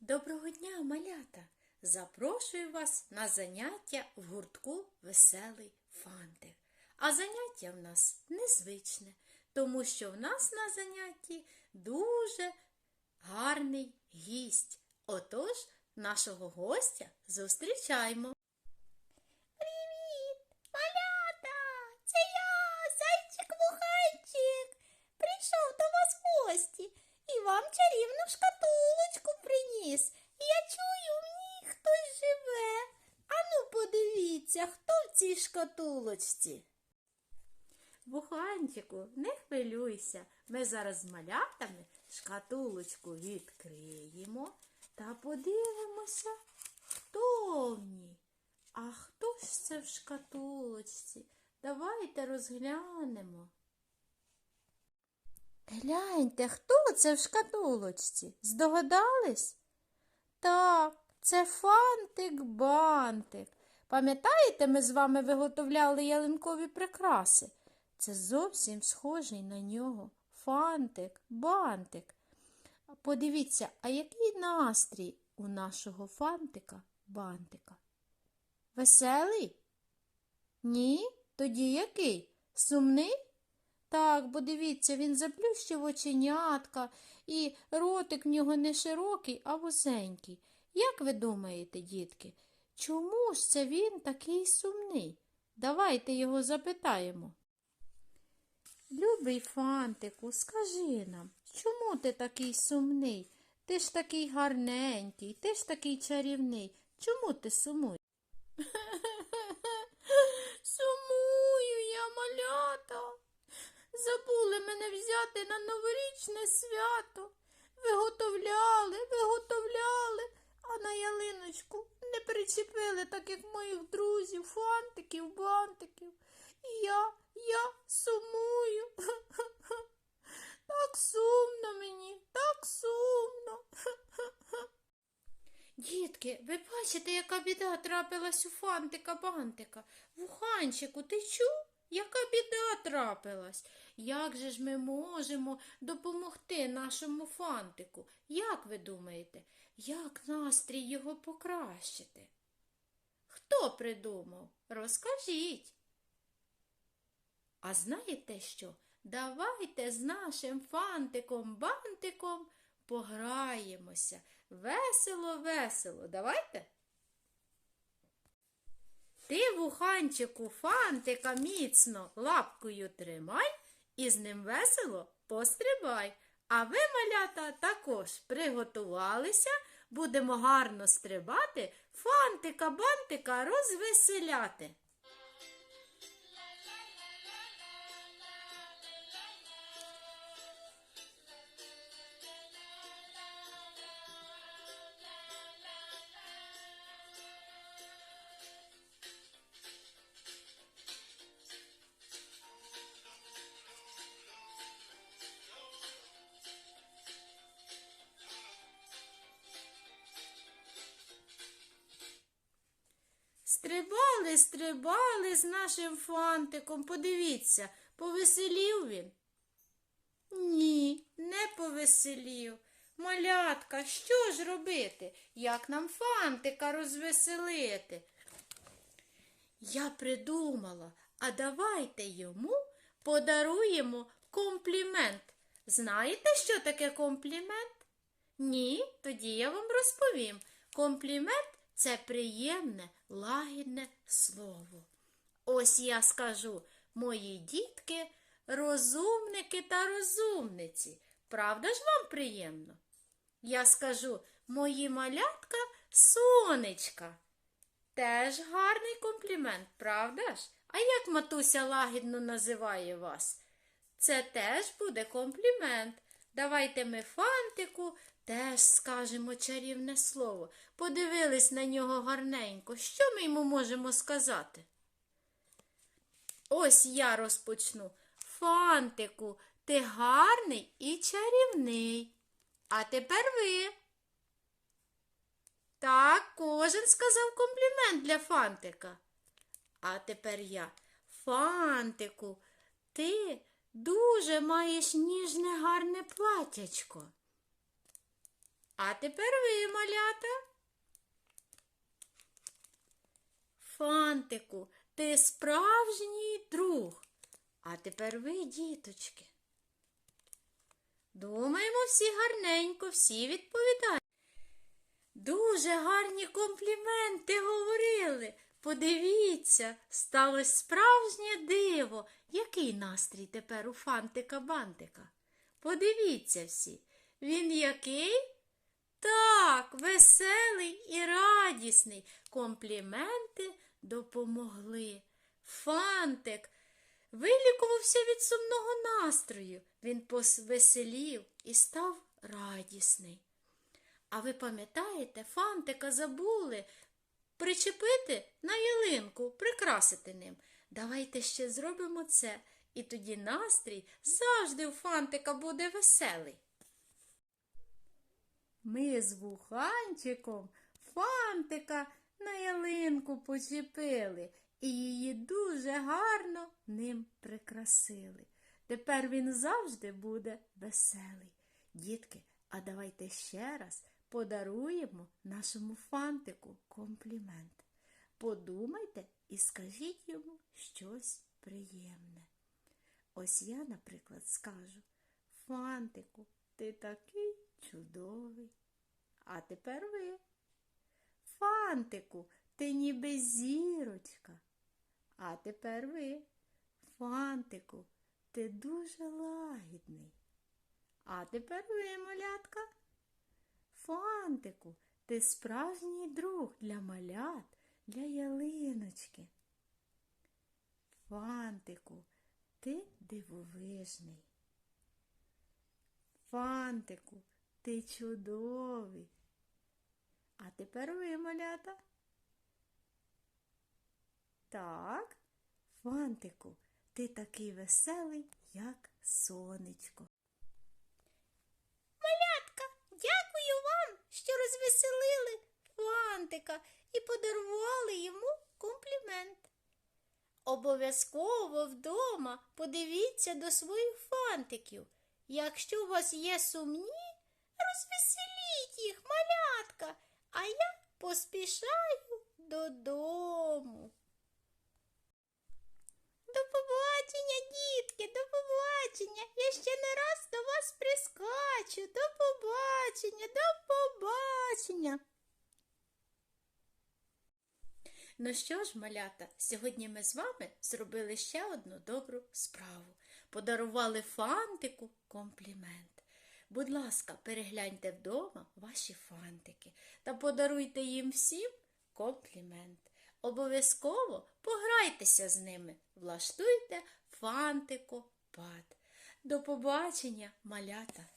Доброго дня, малята! Запрошую вас на заняття в гуртку Веселий фантик. А заняття в нас незвичне, тому що в нас на занятті дуже гарний гість. Отож, нашого гостя зустрічаємо. Привіт, малята! Це я, зайчик вухайчик. Прийшов до вас в гості і вам чарівну шкатулочку приніс. Я чую, в ній хтось живе. Ану, подивіться, хто в цій шкатулочці. Буханчику, не хвилюйся. Ми зараз з малятами шкатулочку відкриємо та подивимося, хто в ній. А хто ж це в шкатулочці? Давайте розглянемо. Гляньте, хто це в шкатулочці? Здогадались? Так, це фантик-бантик. Пам'ятаєте, ми з вами виготовляли ялинкові прикраси? Це зовсім схожий на нього. Фантик, бантик. Подивіться, а який настрій у нашого фантика бантика? Веселий? Ні? Тоді який? Сумний? Так, бо дивіться, він заплющив оченятка, і ротик в нього не широкий, а вузенький. Як ви думаєте, дітки, чому ж це він такий сумний? Давайте його запитаємо. Любий фантику, скажи нам, чому ти такий сумний? Ти ж такий гарненький, ти ж такий чарівний. Чому ти сумуєш? Сумую я, малята. Забули мене взяти на новорічне свято. Виготовляли, виготовляли, а на ялиночку не причепили, так як моїх друзів, фантиків, бантиків. І я, я сумую. Так сумно мені, так сумно. Дітки, ви бачите, яка біда трапилась у фантика-бантика. Вуханчику, ти чув? Яка біда трапилась? Як же ж ми можемо допомогти нашому фантику? Як ви думаєте, як настрій його покращити? Хто придумав? Розкажіть. А знаєте що? Давайте з нашим фантиком-бантиком пограємося. Весело, весело. Давайте. Ти, вуханчику, фантика міцно лапкою тримай і з ним весело пострибай. А ви, малята, також приготувалися, будемо гарно стрибати, фантика-бантика розвеселяти. Стрибали, стрибали з нашим фантиком. Подивіться, повеселів він? Ні, не повеселів. Малятка, що ж робити? Як нам фантика розвеселити? Я придумала, а давайте йому подаруємо комплімент. Знаєте, що таке комплімент? Ні, тоді я вам розповім. Комплімент це приємне, лагідне слово. Ось я скажу, мої дітки, розумники та розумниці. Правда ж вам приємно? Я скажу, мої малятка сонечка. Теж гарний комплімент, правда ж? А як матуся лагідно називає вас? Це теж буде комплімент. Давайте ми фантику теж скажемо чарівне слово. Подивились на нього гарненько. Що ми йому можемо сказати? Ось я розпочну. Фантику, ти гарний і чарівний. А тепер ви. Так, кожен сказав комплімент для фантика. А тепер я. Фантику, ти дуже маєш ніжне гарне платячко. А тепер ви, малята. Фантику, ти справжній друг. А тепер ви, діточки. Думаємо всі гарненько, всі відповідають. Дуже гарні компліменти говорили. Подивіться, сталося справжнє диво. Який настрій тепер у фантика бантика? Подивіться всі. Він який? Так, веселий і радісний. Компліменти допомогли. Фантик вилікувався від сумного настрою. Він посвеселів і став радісний. А ви пам'ятаєте, фантика забули причепити на ялинку, прикрасити ним. Давайте ще зробимо це, і тоді настрій завжди у фантика буде веселий. Ми з вуханчиком фантика на ялинку почепили і її дуже гарно ним прикрасили. Тепер він завжди буде веселий. Дітки, а давайте ще раз подаруємо нашому фантику комплімент. Подумайте і скажіть йому щось приємне. Ось я, наприклад, скажу Фантику, ти такий чудовий. А тепер ви. Фантику, ти ніби зірочка. А тепер ви. Фантику, ти дуже лагідний. А тепер ви, малятка. Фантику, ти справжній друг для малят, для ялиночки. Фантику, ти дивовижний. Фантику, ти чудовий. А тепер ви, малята. Так, Фантику, ти такий веселий, як сонечко. Малятка, дякую вам, що розвеселили Фантика і подарували йому комплімент. Обов'язково вдома подивіться до своїх фантиків. Якщо у вас є сумні, розвеселіть їх, малятка, а я поспішаю додому. До побачення, дітки, до побачення. Я ще не раз до вас прискачу. До побачення, до побачення. Ну що ж, малята, сьогодні ми з вами зробили ще одну добру справу. Подарували фантику комплімент. Будь ласка, перегляньте вдома ваші фантики та подаруйте їм всім комплімент. Обов'язково пограйтеся з ними, влаштуйте фантику пад. До побачення, малята!